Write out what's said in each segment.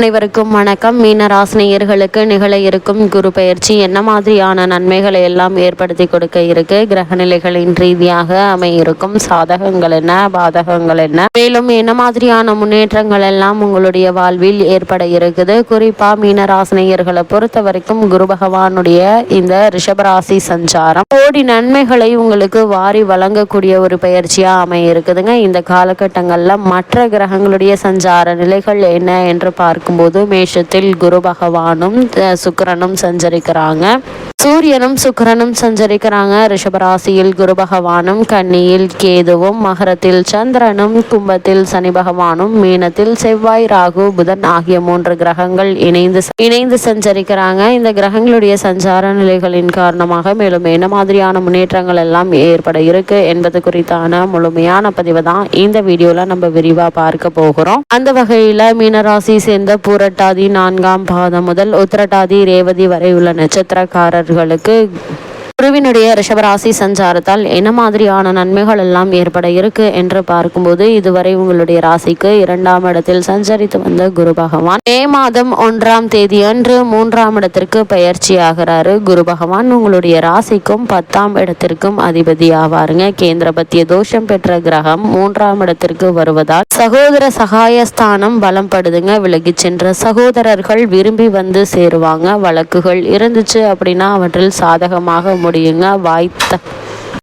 அனைவருக்கும் வணக்கம். மீன ராசினியர்களுக்கு நிகழ இருக்கும் குரு பயிற்சி என்ன மாதிரியான நன்மைகளை எல்லாம் ஏற்படுத்தி கொடுக்க இருக்கு? கிரகநிலைகளின் ரீதியாக அமையிருக்கும். சாதகங்கள் என்ன? பாதகங்கள் என்ன? மேலும் என்ன மாதிரியான முன்னேற்றங்கள் எல்லாம் உங்களுடைய வாழ்வில் ஏற்பட இருக்குது? குறிப்பா மீன ராசினியர்களை பொறுத்த வரைக்கும் குரு பகவானுடைய இந்த ரிஷபராசி சஞ்சாரம் கோடி நன்மைகளை உங்களுக்கு வாரி வழங்கக்கூடிய ஒரு பயிற்சியா அமைய இருக்குதுங்க. இந்த காலகட்டங்கள்ல மற்ற கிரகங்களுடைய சஞ்சார நிலைகள் என்ன என்று பார்க்கும்போது மேஷத்தில் குரு பகவானும் சுக்கரனும் சஞ்சரிக்கிறாங்க. சூரியனும் சுக்கரனும் சஞ்சரிக்கிறாங்க. ரிஷபராசியில் குரு பகவானும் கன்னியில் கேதுவும் மகரத்தில் சந்திரனும் கும்பத்தில் சனி பகவானும் மீனத்தில் செவ்வாய் ராகு புதன் ஆகிய மூன்று கிரகங்கள் இணைந்து இணைந்து சஞ்சரிக்கிறாங்க. இந்த கிரகங்களுடைய சஞ்சார நிலைகளின் காரணமாக மேலும் என்ன மாதிரியான முன்னேற்றங்கள் எல்லாம் ஏற்பட இருக்கு என்பது குறித்தான முழுமையான பதிவு தான் இந்த வீடியோல நம்ம விரிவா பார்க்க போகிறோம். அந்த வகையில மீனராசி சேர்ந்த பூரட்டாதி நான்காம் பாதம் முதல் உத்திரட்டாதி ரேவதி வரை உள்ள நட்சத்திரக்காரர் அவர்களுக்கு குருவினுடைய ரிஷபராசி சஞ்சாரத்தால் என்ன மாதிரியான நன்மைகள் எல்லாம் ஏற்பட இருக்கு என்று பார்க்கும்போது இதுவரை உங்களுடைய ராசிக்கு இரண்டாம் இடத்தில் சஞ்சரித்து வந்த குரு பகவான். மே மாதம் ஒன்றாம் தேதி அன்று மூன்றாம் இடத்திற்கு பயிற்சி ஆகிறாரு. குரு பகவான் உங்களுடைய ராசிக்கும் பத்தாம் இடத்திற்கும் அதிபதி ஆவாருங்க. கேந்திர பத்திய தோஷம் பெற்ற கிரகம் மூன்றாம் இடத்திற்கு வருவதால் சகோதர சகாயஸ்தானம் பலம் படுதுங்க. விலகி சென்ற சகோதரர்கள் விரும்பி வந்து சேருவாங்க. வழக்குகள் இருந்துச்சு அப்படின்னா அவற்றில் சாதகமாக முடியுங்க. வாய்த்த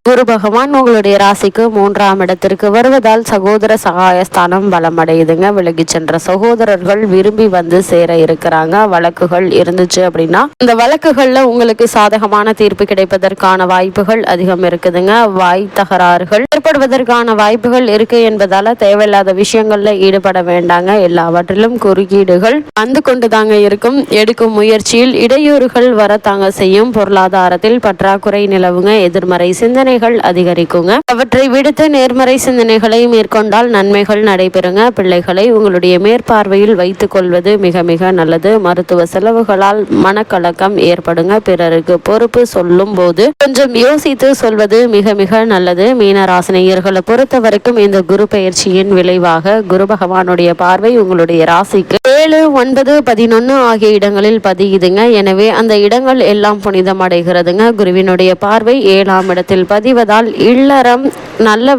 குரு பகவான் உங்களுடைய ராசிக்கு மூன்றாம் இடத்திற்கு வருவதால் சகோதர சகாயஸ்தானம் பலமடையுதுங்க விலகி சென்ற சகோதரர்கள் விரும்பி வந்து சேர இருக்கிறாங்க. வழக்குகள் இருந்துச்சு அப்படின்னா இந்த வழக்குகள்ல உங்களுக்கு சாதகமான தீர்ப்பு கிடைப்பதற்கான வாய்ப்புகள் அதிகம் இருக்குதுங்க. வாய் தகராறுகள் ஏற்படுவதற்கான வாய்ப்புகள் இருக்கு என்பதால தேவையில்லாத விஷயங்கள்ல ஈடுபட வேண்டாங்க. எல்லாவற்றிலும் குறுக்கீடுகள் வந்து கொண்டுதாங்க இருக்கும். எடுக்கும் முயற்சியில் இடையூறுகள் வரத்தாங்க செய்யும். பொருளாதாரத்தில் பற்றாக்குறை நிலவுங்க. எதிர்மறை சிந்தனைகள் அதிகரிக்குங்க. அவற்றை விடுத்து நேர்மறை சிந்தனைகளை மேற்கொண்டால் நன்மைகள் நடைபெறுங்க. பிள்ளைகளை உங்களுடைய மேற்பார்வையில் வைத்துக் கொள்வது மிக மிக நல்லது. மருத்துவ செலவுகளால் மனக்கலக்கம் ஏற்படுங்க. பிறருக்கு பொறுப்பு சொல்லும் போது கொஞ்சம் யோசித்து சொல்வது மிக மிக நல்லது. மீனராசினியர்களை பொறுத்த வரைக்கும் இந்த குரு பயிற்சியின் விளைவாக குரு பகவானுடைய பார்வை உங்களுடைய ராசிக்கு ஏழு ஒன்பது பதினொன்னு ஆகிய இடங்களில் பதியுதுங்க. எனவே அந்த இடங்கள் எல்லாம் புனிதம் அடைகிறதுங்க. குருவினுடைய பார்வை ஏழாம் இடத்தில் பதிவதால் இல்லறம் நல்ல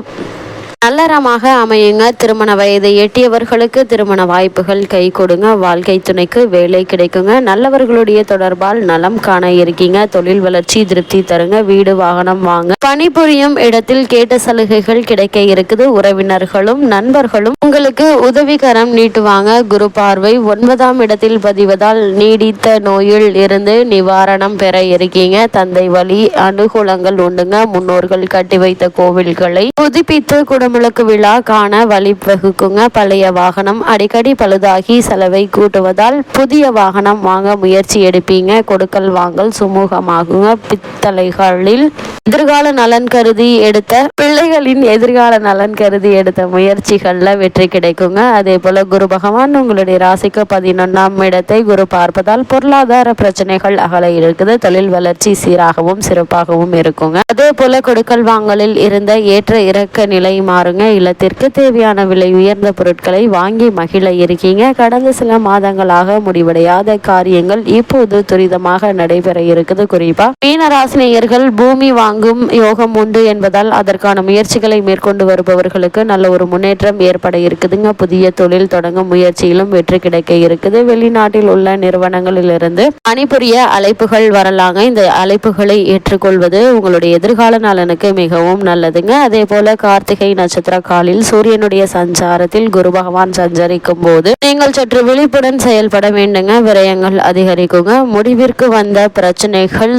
நல்லறமாக அமையுங்க. திருமண வயதை எட்டியவர்களுக்கு திருமண வாய்ப்புகள் கை கொடுங்க. வாழ்க்கை துணைக்கு வேலை கிடைக்குங்க. நல்லவர்களுடைய தொடர்பால் நலம் காண இருக்கீங்க. தொழில் வளர்ச்சி திருப்தி தருங்க. வீடு வாகனம் வாங்க. பணிபுரியும் இடத்தில் கேட்ட சலுகைகள் கிடைக்க இருக்குது. உறவினர்களும் நண்பர்களும் உங்களுக்கு உதவிகரம் நீட்டுவாங்க. குரு பார்வை ஒன்பதாம் இடத்தில் பதிவதால் நீடித்த நோயில் இருந்து நிவாரணம் பெற இருக்கீங்க. தந்தை வழி அனுகூலங்கள் உண்டுங்க. முன்னோர்கள் கட்டி வைத்த கோவில்களை புதுப்பித்து குடமுழுக்கு விழா காண வழிவகுக்குங்க பழைய வாகனம் அடிக்கடி பழுதாகி செலவை கூட்டுவதால் புதிய வாகனம் வாங்க முயற்சி எடுப்பீங்க. கொடுக்கல் வாங்கல் சுமூகமாகுங்க. பித்தளைகளில் எதிர்கால நலன் கருதி எடுத்த பிள்ளைகளின் எதிர்கால நலன் கருதி எடுத்த முயற்சிகள்ல வெற்றி கிடைக்குங்க. அதே போல குரு பகவான் உங்களுடைய ராசிக்கு பதினொன்னாம் இடத்தை குரு பார்ப்பதால் பொருளாதார பிரச்சனைகள் அகல இருக்குது. தொழில் வளர்ச்சி சீராகவும் சிறப்பாகவும் இருக்குங்க. அதே போல கொடுக்கல் வாங்கலில் இருந்த ஏற்ற இறக்க நிலை மாறுங்க. இல்லத்திற்கு தேவையான விலை உயர்ந்த பொருட்களை வாங்கி மகிழ இருக்கீங்க. கடந்த சில மாதங்களாக முடிவடையாத காரியங்கள் இப்போது துரிதமாக நடைபெற இருக்குது. குறிப்பா மீனராசினியர்கள் பூமி வாங்கும் யோகம் உண்டு என்பதால் அதற்கான முயற்சிகளை மேற்கொண்டு வருபவர்களுக்கு நல்ல ஒரு முன்னேற்றம் ஏற்பட இருக்குதுங்க. புதிய தொழில் தொடங்கும் முயற்சியிலும் வெற்றி கிடைக்க இருக்குது. வெளிநாட்டில் உள்ள நிறுவனங்களிலிருந்து பணிபுரிய அழைப்புகள் வரலாங்க. இந்த அழைப்புகளை ஏற்றுக்கொள்வது உங்களுடைய எதிர்கால நலனுக்கு மிகவும் நல்லதுங்க. அதே போல கார்த்திகை நட்சத்திர காலில் சூரியனுடைய சஞ்சாரத்தில் குரு பகவான் சஞ்சரிக்கும் போது நீங்கள் சற்று விழிப்புடன் செயல்பட வேண்டுங்க. விரயங்கள் அதிகரிக்குங்க. முடிவிற்கு வந்த பிரச்சனைகள்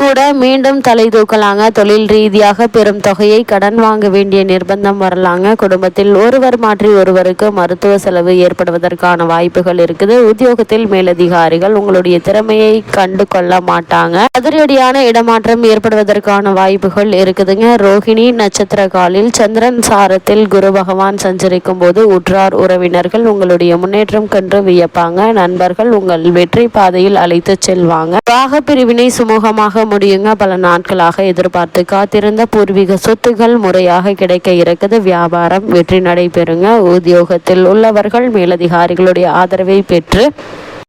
கூட மீண்டும் தலை தூக்கலாங்க. தொழில் ரீதியாக பெரும் தொகையை கடன் வாங்க வேண்டிய நிர்பந்தம் வரலாங்க. குடும்பத்தில் ஒருவர் மாற்றி ஒருவருக்கு மருத்துவ செலவு ஏற்படுவதற்கான வாய்ப்புகள் இருக்குது. உத்தியோகத்தில் மேலதிகாரிகள் உங்களுடைய திறமையை கண்டு கொள்ள மாட்டாங்க. அதிரடியான இடமாற்றம் ஏற்படுவதற்கான வாய்ப்புகள் இருக்குதுங்க. ரோஹிணி நட்சத்திர காலில் சந்திரன் சாரத்தில் குரு பகவான் சஞ்சரிக்கும் போது உற்றார் உறவினர்கள் உங்களுடைய முன்னேற்றம் கண்டு வியப்பாங்க. நண்பர்கள் உங்கள் வெற்றி பாதையில் அழைத்து செல்வாங்க. வாக பிரிவினை சுமூகமாக முடியுங்க. பல நாட்களாக எதிர்பார்த்து காத்திருந்த பூர்வீக சொத்துகள் முறையாக கிடைக்க இருக்குது. வியாபாரம் வெற்றி நடைபெறுங்க. உத்தியோகத்தில் உள்ளவர்கள் மேலதிகாரிகளுடைய ஆதரவை பெற்று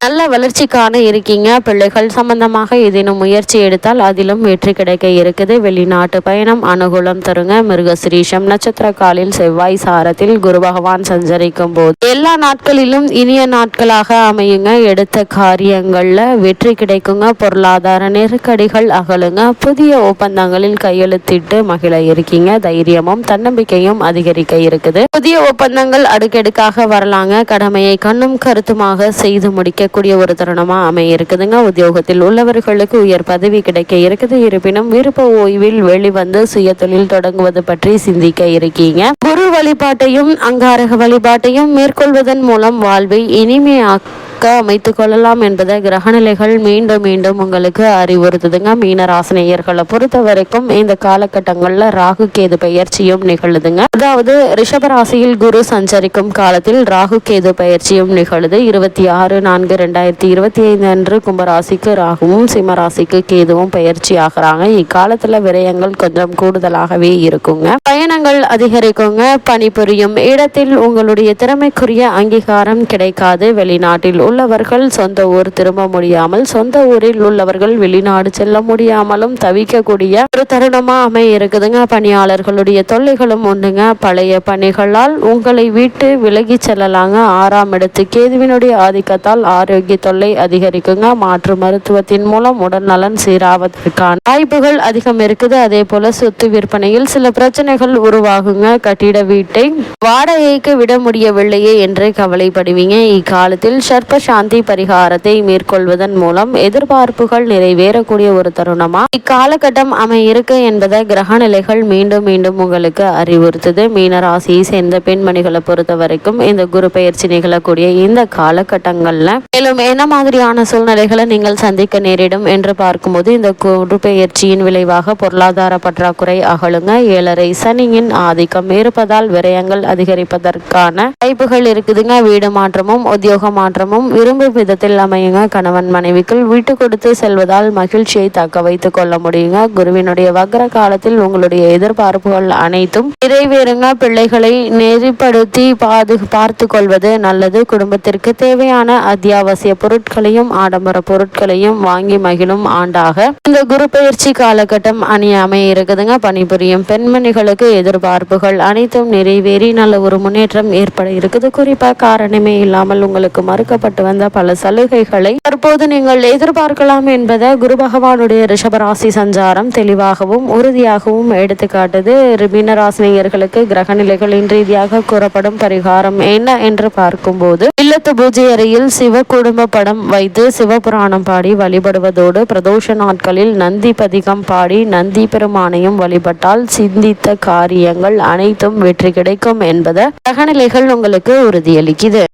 நல்ல வளர்ச்சிக்கான இருக்கீங்க. பிள்ளைகள் சம்பந்தமாக ஏதேனும் முயற்சி எடுத்தால் அதிலும் வெற்றி கிடைக்க இருக்குது. வெளிநாட்டு பயணம் அனுகூலம் தருங்க. மிருகசிரீஷம் நட்சத்திர காலில் செவ்வாய் சாரத்தில் குரு பகவான் சஞ்சரிக்கும் போது எல்லா நாட்களிலும் இனிய நாட்களாக அமையுங்க. எடுத்த காரியங்கள்ல வெற்றி கிடைக்குங்க. பொருளாதார நெருக்கடிகள் அகலுங்க. புதிய ஒப்பந்தங்களில் கையெழுத்திட்டு மகிழ இருக்கீங்க. தைரியமும் தன்னம்பிக்கையும் அதிகரிக்க இருக்குது. புதிய ஒப்பந்தங்கள் அடுக்கடுக்காக வரலாங்க. கடமையை கண்ணும் கருத்துமாக செய்து முடிக்க அடையக்கூடிய ஒரு தருணமா அமைய இருக்குதுங்க உத்தியோகத்தில் உள்ளவர்களுக்கு உயர் பதவி கிடைக்க இருக்குது. இருப்பினும் விருப்ப ஓய்வில் வெளிவந்து சுய தொழில் தொடங்குவது பற்றி சிந்திக்க இருக்கீங்க. குரு வழிபாட்டையும் அங்காரக வழிபாட்டையும் மேற்கொள்வதன் மூலம் வாழ்வை இனிமையாக்க அமைத்து கொள்ளலாம் என்பதை கிரகநிலைகள் மீண்டும் மீண்டும் உங்களுக்கு அறிவுறுத்துதுங்க. மீனராசினியர்களை பொறுத்த வரைக்கும் இந்த காலகட்டங்களில் ராகு கேது பயிற்சியும் நிகழுதுங்க. அதாவது ரிஷபராசியில் குரு சஞ்சரிக்கும் காலத்தில் ராகு கேது பயிற்சியும் நிகழுது. இருபத்தி ஆறு நான்கு ரெண்டாயிரத்தி இருபத்தி ஐந்து அன்று கும்பராசிக்கு ராகுவும் சிம்மராசிக்கு கேதுவும் பயிற்சி ஆகிறாங்க. இக்காலத்துல விரயங்கள் கொஞ்சம் கூடுதலாகவே இருக்குங்க. பயணங்கள் அதிகரிக்குங்க. பணிபுரியும் இடத்தில் உங்களுடைய திறமைக்குரிய அங்கீகாரம் கிடைக்காது. வெளிநாட்டில் உள்ளவர்கள் சொந்த ஊர் திரும்ப முடியாமல் சொந்த ஊரில் உள்ளவர்கள் வெளிநாடு செல்ல முடியாமலும் தவிக்கக்கூடிய ஒரு தருணமா அமைய இருக்குதுங்க பணியாளர்களுடைய தொல்லைகளும் உண்டுங்க. பழைய பணிகளால் உங்களை விட்டு விலகி செல்லலாங்க. ஆறாம் இடத்து கேதுவினுடைய ஆதிக்கத்தால் ஆரோக்கிய தொல்லை அதிகரிக்குங்க. மாற்று மருத்துவத்தின் மூலம் உடல் நலன் சீராவதற்கான வாய்ப்புகள் அதிகம் இருக்குது. அதே போல சொத்து விற்பனையில் சில பிரச்சனைகள் உருவாகுங்க. கட்டிட வீட்டை வாடகைக்கு விட முடியவில்லையே என்று கவலைப்படுவீங்க. இக்காலத்தில் சர்ப்ப சாந்தி பரிகாரத்தை மேற்கொள்வதன் மூலம் எதிர்பார்ப்புகள் நிறைவேறக்கூடிய ஒரு தருணமா? இக்காலகட்டம் அமையிருக்கு என்பதை கிரக நிலைகள் மீண்டும் மீண்டும் உங்களுக்கு அறிவுறுத்துது. மீனராசியை சேர்ந்த பெண்மணிகளை பொறுத்த வரைக்கும் இந்த குரு பயிற்சி நிகழக்கூடிய இந்த காலகட்டங்கள்ல மேலும் என்ன மாதிரியான சூழ்நிலைகளை நீங்கள் சந்திக்க நேரிடும் என்று பார்க்கும்போது இந்த குரு பயிற்சியின் விளைவாக பொருளாதார பற்றாக்குறை அகலுங்க. ஏழரை சனியின் ஆதிக்கம் இருப்பதால் விரயங்கள் அதிகரிப்பதற்கான வாய்ப்புகள் இருக்குதுங்க. வீடு மாற்றமும் உத்தியோக மாற்றமும் விரும்பும் விதத்தில் அமையுங்க. கணவன் மனைவிக்குள் விட்டு கொடுத்து செல்வதால் மகிழ்ச்சியை தக்க வைத்துக் கொள்ள முடியுங்க. குருவினுடைய வக்ர காலத்தில் உங்களுடைய எதிர்பார்ப்புகள் அனைத்தும் நிறைவேறுங்க. பிள்ளைகளை நெறிப்படுத்தி பாது பார்த்து கொள்வது நல்லது. குடும்பத்திற்கு தேவையான அத்தியாவசிய பொருட்களையும் ஆடம்பர பொருட்களையும் வாங்கி மகிழும் ஆண்டாக இந்த குரு பயிற்சி காலகட்டம் அணி அமைய இருக்குதுங்க. பணிபுரியும் பெண்மணிகளுக்கு எதிர்பார்ப்புகள் அனைத்தும் நிறைவேறி நல்ல ஒரு முன்னேற்றம் ஏற்பட இருக்குது. குறிப்பாக காரணமே இல்லாமல் உங்களுக்கு மறுக்கப்பட்ட வந்த பல சலுகைகளை தற்போது நீங்கள் எதிர்பார்க்கலாம் என்பதை குரு பகவானுடைய ரிஷபராசி சஞ்சாரம் தெளிவாகவும் உறுதியாகவும் எடுத்துக்காட்டுது. மீனராசினியர்களுக்கு கிரக நிலைகளின் ரீதியாக கூறப்படும் பரிகாரம் என்ன என்று பார்க்கும்போது இல்லத்து பூஜை அறையில் சிவ குடும்ப படம் வைத்து சிவபுராணம் பாடி வழிபடுவதோடு பிரதோஷ நாட்களில் நந்தி பதிகம் பாடி நந்தி பெருமானையும் வழிபட்டால் சிந்தித்த காரியங்கள் அனைத்தும் வெற்றி கிடைக்கும் என்பதை கிரகநிலைகள் உங்களுக்கு உறுதியளிக்குது.